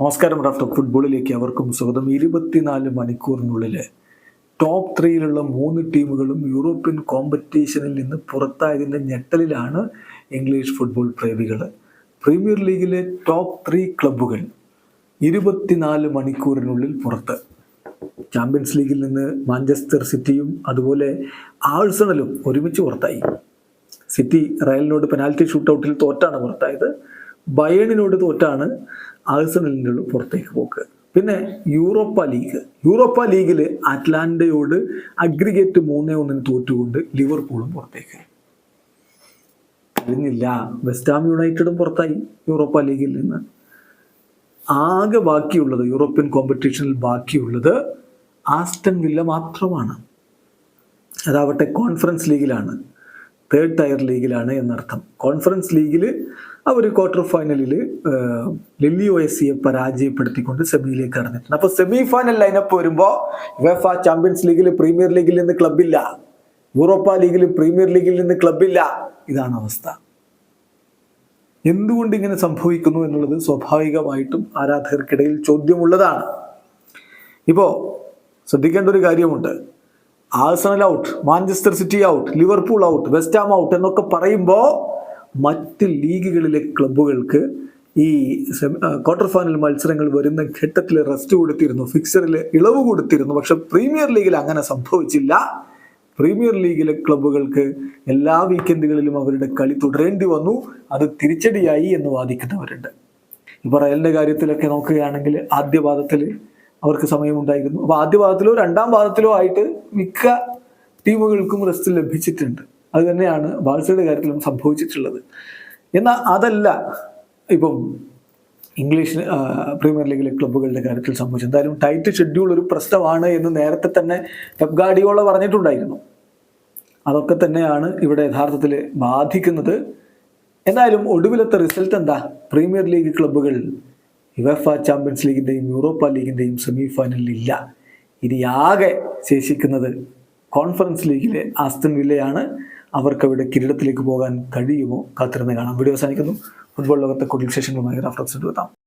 നമസ്കാരം ഡോക്ടർ ഫുട്ബോളിലേക്ക് അവർക്കും സ്വാഗതം. ഇരുപത്തിനാല് മണിക്കൂറിനുള്ളിൽ ടോപ്പ് ത്രീയിലുള്ള മൂന്ന് ടീമുകളും യൂറോപ്യൻ കോമ്പറ്റീഷനിൽ നിന്ന് പുറത്തായതിന്റെ ഞെട്ടലിലാണ് ഇംഗ്ലീഷ് ഫുട്ബോൾ പ്രേമികൾ. പ്രീമിയർ ലീഗിലെ ടോപ്പ് ത്രീ ക്ലബ്ബുകൾ ഇരുപത്തിനാല് മണിക്കൂറിനുള്ളിൽ പുറത്ത്. ചാമ്പ്യൻസ് ലീഗിൽ നിന്ന് മാഞ്ചസ്റ്റർ സിറ്റിയും അതുപോലെ ആഴ്സണലും ഒരുമിച്ച് പുറത്തായി. സിറ്റി റയലിനോട് പെനാൽറ്റി ഷൂട്ടൗട്ടിൽ തോറ്റാണ് പുറത്തായത്. ബയേണിനോട് തോറ്റാണ് ആഴ്സണലിന്റെ പുറത്തേക്ക് പോക്ക്. പിന്നെ യൂറോപ്പ ലീഗ്. യൂറോപ്പ ലീഗിൽ അറ്റ്ലാന്റയോട് അഗ്രിഗേറ്റ് മൂന്നേ ഒന്നിന് തോറ്റുകൊണ്ട് ലിവർപൂളും പുറത്തേക്ക്. കഴിഞ്ഞില്ല. വെസ്റ്റാം യുണൈറ്റഡും പുറത്തായി യൂറോപ്പ ലീഗിൽ നിന്ന്. ആകെ ബാക്കിയുള്ളത് യൂറോപ്യൻ കോമ്പറ്റീഷനിൽ ബാക്കിയുള്ളത് ആസ്റ്റൺ വില്ല മാത്രമാണ്. അതാവട്ടെ കോൺഫറൻസ് ലീഗിലാണ്. തേർഡ് ടയർ ലീഗിലാണ് എന്നർത്ഥം. കോൺഫറൻസ് ലീഗിൽ അവർ ക്വാർട്ടർ ഫൈനലിൽ ലില്ലി ഒ എസ് സിയെ പരാജയപ്പെടുത്തിക്കൊണ്ട് സെമിയിലേക്ക് കടന്നിട്ടുണ്ട്. അപ്പോൾ സെമി ഫൈനൽ ലൈനപ്പ് വരുമ്പോൾ വെഫ ചാമ്പ്യൻസ് ലീഗിൽ പ്രീമിയർ ലീഗിൽ നിന്ന് ക്ലബില്ല യൂറോപ്പ ലീഗിൽ പ്രീമിയർ ലീഗിൽ നിന്ന് ക്ലബില്ല ഇതാണ് അവസ്ഥ. എന്തുകൊണ്ട് ഇങ്ങനെ സംഭവിക്കുന്നു എന്നുള്ളത് സ്വാഭാവികമായിട്ടും ആരാധകർക്കിടയിൽ ചോദ്യമുള്ളതാണ്. ഇപ്പോ ശ്രദ്ധിക്കേണ്ട ഒരു കാര്യമുണ്ട്. Arsenal out Manchester City out Liverpool out West Ham out എന്നൊക്കെ പറയുമ്പോൾ മറ്റ് ലീഗുകളിലെ ക്ലബ്ബുകൾക്ക് ഈ ക്വാർട്ടർ ഫൈനൽ മത്സരങ്ങൾ വരുന്ന ഘട്ടത്തിൽ റെസ്റ്റ് കൊടുത്തിരുന്നു. ഫിക്സറിൽ ഇളവ് കൊടുത്തിരുന്നു. പക്ഷെ പ്രീമിയർ ലീഗിൽ അങ്ങനെ സംഭവിച്ചില്ല. പ്രീമിയർ ലീഗിലെ ക്ലബ്ബുകൾക്ക് എല്ലാ വീക്കെൻഡുകളിലും അവരുടെ കളി തുടരേണ്ടി വന്നു. അത് തിരിച്ചടിയായി എന്ന് വാദിക്കുന്നവരുണ്ട്. ഇപ്പോൾ റയലിന്റെ കാര്യത്തിലൊക്കെ നോക്കുകയാണെങ്കിൽ ആദ്യ പാദത്തിൽ അവർക്ക് സമയമുണ്ടായിരുന്നു. അപ്പോൾ ആദ്യ പാദത്തിലോ രണ്ടാം പാദത്തിലോ ആയിട്ട് മിക്ക ടീമുകൾക്കും റെസ്റ്റ് ലഭിച്ചിട്ടുണ്ട്. അത് തന്നെയാണ് ബാഴ്സയുടെ കാര്യത്തിലും സംഭവിച്ചിട്ടുള്ളത്. എന്നാൽ അതല്ല ഇപ്പം ഇംഗ്ലീഷ് പ്രീമിയർ ലീഗിലെ ക്ലബ്ബുകളുടെ കാര്യത്തിൽ സംഭവിച്ചു എന്തായാലും ടൈറ്റ് ഷെഡ്യൂൾ ഒരു പ്രശ്നമാണ് എന്ന് നേരത്തെ തന്നെ പെപ് ഗാർഡിയോള പറഞ്ഞിട്ടുണ്ടായിരുന്നു. അതൊക്കെ തന്നെയാണ് ഇവിടെ യഥാർത്ഥത്തിൽ ബാധിക്കുന്നത്. എന്തായാലും ഒടുവിലത്തെ റിസൾട്ട് എന്താ? പ്രീമിയർ ലീഗ് ക്ലബ്ബുകൾ യുവഫ ചാമ്പ്യൻസ് ലീഗിന്റെയും യൂറോപ്പ ലീഗിന്റെയും സെമി ഫൈനലിൽ ഇല്ല. ഇനി ആകെ ശേഷിക്കുന്നത് കോൺഫറൻസ് ലീഗിലെ ആസ്തൻ വില്ലയാണ് അവർക്ക് അവിടെ കിരീടത്തിലേക്ക് പോകാൻ കഴിയുമോ? കാത്തിരുന്ന് കാണാം. വീഡിയോ അവസാനിക്കുന്നു. ഫുട്ബോൾ ലോകത്തെ കൂടുതൽ വിശേഷങ്ങളുമായി റഫറൻസ് എടുത്താം